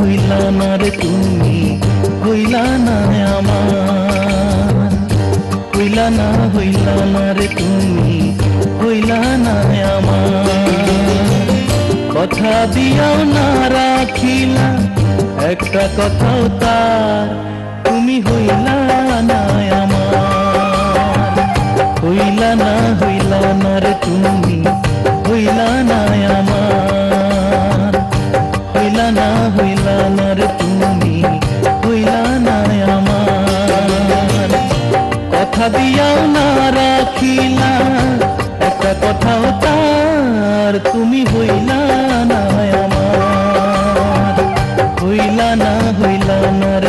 হইলা না রে তুমি আমার। রে তুমি আমার। কথা দিয়াও না রাখিলা, একটা কথাও তার, তুমি হইলা না কথা দিয়াও না, রাখিলা। একটা কথাও তার তুমি হইলা না আমার। হইলা না হইলা না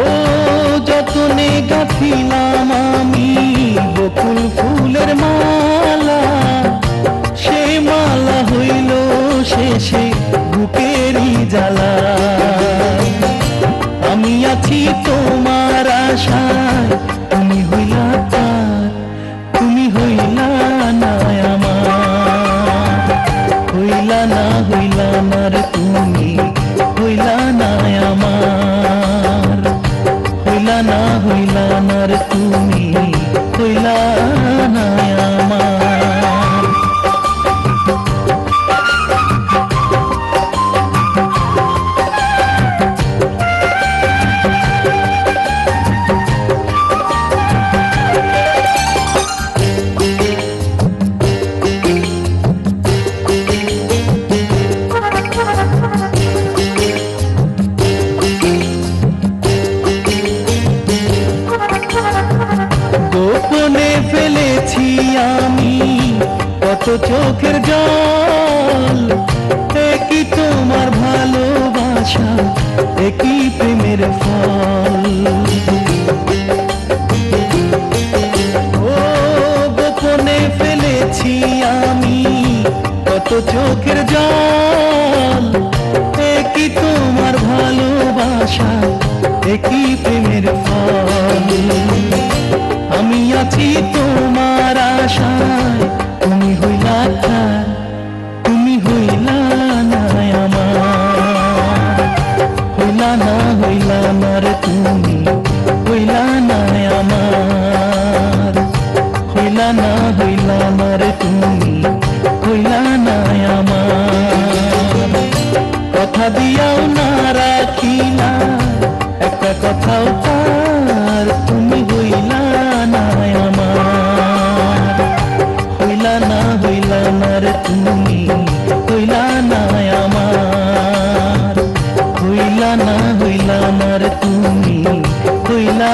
ও যতনে আমি ফুলের মালা সে মালা হইল শেষে বুকেরই জ্বালা। কত চোখের জল। একই তোমার ভালোবাসা? একই প্রেমের ফল? ও, গোপনে ফেলেছি আমি কত চোখের জল। একই তোমার ভালোবাসা? একই প্রেমের না হইলা আমার তুমি, হইলা না আমার। হইলা না হইলা আমার তুমি, হইলা না আমার। কথা দিয়াও হইলা আমার তুমি হইলা